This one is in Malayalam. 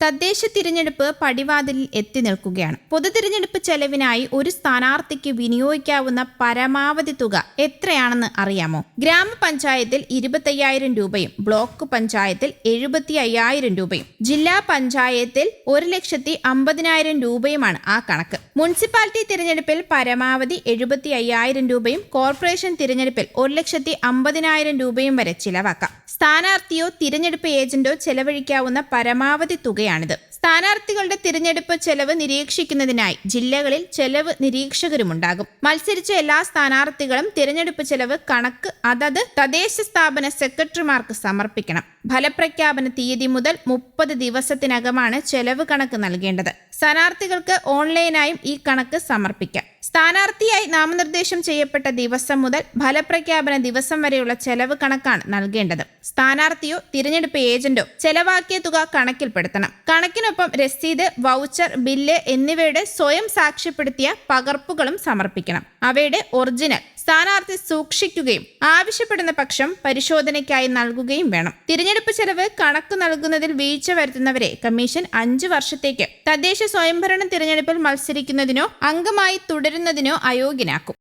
തദ്ദേശ തിരഞ്ഞെടുപ്പ് പടിവാതിലിൽ എത്തി നിൽക്കുകയാണ്. പൊതു തിരഞ്ഞെടുപ്പ് ചെലവിനായി ഒരു സ്ഥാനാർത്ഥിക്ക് വിനിയോഗിക്കാവുന്ന പരമാവധി തുക എത്രയാണെന്ന് അറിയാമോ? ഗ്രാമപഞ്ചായത്തിൽ ഇരുപത്തയ്യായിരം രൂപയും ബ്ലോക്ക് പഞ്ചായത്തിൽ എഴുപത്തി അയ്യായിരം രൂപയും ജില്ലാ പഞ്ചായത്തിൽ ഒരു ലക്ഷത്തി അമ്പതിനായിരം രൂപയുമാണ് ആ കണക്ക്. മുനിസിപ്പാലിറ്റി തിരഞ്ഞെടുപ്പിൽ പരമാവധി എഴുപത്തി അയ്യായിരം രൂപയും കോർപ്പറേഷൻ തിരഞ്ഞെടുപ്പിൽ ഒരു ലക്ഷത്തി അമ്പതിനായിരം രൂപയും വരെ ചിലവാക്കാം. സ്ഥാനാർത്ഥിയോ തിരഞ്ഞെടുപ്പ് ഏജന്റോ ചെലവഴിക്കാവുന്ന പരമാവധി തുകയാണിത്. സ്ഥാനാർത്ഥികളുടെ തിരഞ്ഞെടുപ്പ് ചെലവ് നിരീക്ഷിക്കുന്നതിനായി ജില്ലകളിൽ ചെലവ് നിരീക്ഷകരുമുണ്ടാകും. മത്സരിച്ച എല്ലാ സ്ഥാനാർത്ഥികളും തിരഞ്ഞെടുപ്പ് ചെലവ് കണക്ക് അതത് തദ്ദേശ സ്ഥാപന സെക്രട്ടറിമാർക്ക് സമർപ്പിക്കണം. ഫലപ്രഖ്യാപന തീയതി മുതൽ മുപ്പത് ദിവസത്തിനകമാണ് ചെലവ് കണക്ക് നൽകേണ്ടത്. സ്ഥാനാർത്ഥികൾക്ക് ഓൺലൈനായും ഈ കണക്ക് സമർപ്പിക്കാം. സ്ഥാനാർത്ഥിയായി നാമനിർദ്ദേശം ചെയ്യപ്പെട്ട ദിവസം മുതൽ ഫലപ്രഖ്യാപന ദിവസം വരെയുള്ള ചെലവ് കണക്കാണ് നൽകേണ്ടത്. സ്ഥാനാർത്ഥിയോ തിരഞ്ഞെടുപ്പ് ഏജന്റോ ചെലവാക്കിയ തുക കണക്കിൽപ്പെടുത്തണം. കണക്കിനൊപ്പം രസീത് വൗച്ചർ ബില്ല് എന്നിവയുടെ സ്വയം സാക്ഷ്യപ്പെടുത്തിയ പകർപ്പുകളും സമർപ്പിക്കണം. അവയുടെ ഒറിജിനൽ സ്ഥാനാർത്ഥി സൂക്ഷിക്കുകയും ആവശ്യപ്പെടുന്ന പക്ഷം പരിശോധനയ്ക്കായി നൽകുകയും വേണം. തിരഞ്ഞെടുപ്പ് ചെലവ് കണക്ക് നൽകുന്നതിൽ വീഴ്ച വരുത്തുന്നവരെ കമ്മീഷൻ അഞ്ചു വർഷത്തേക്ക് തദ്ദേശ സ്വയംഭരണ തിരഞ്ഞെടുപ്പിൽ മത്സരിക്കുന്നതിനോ അംഗമായി തുടരുന്നതിനോ അയോഗ്യനാക്കും.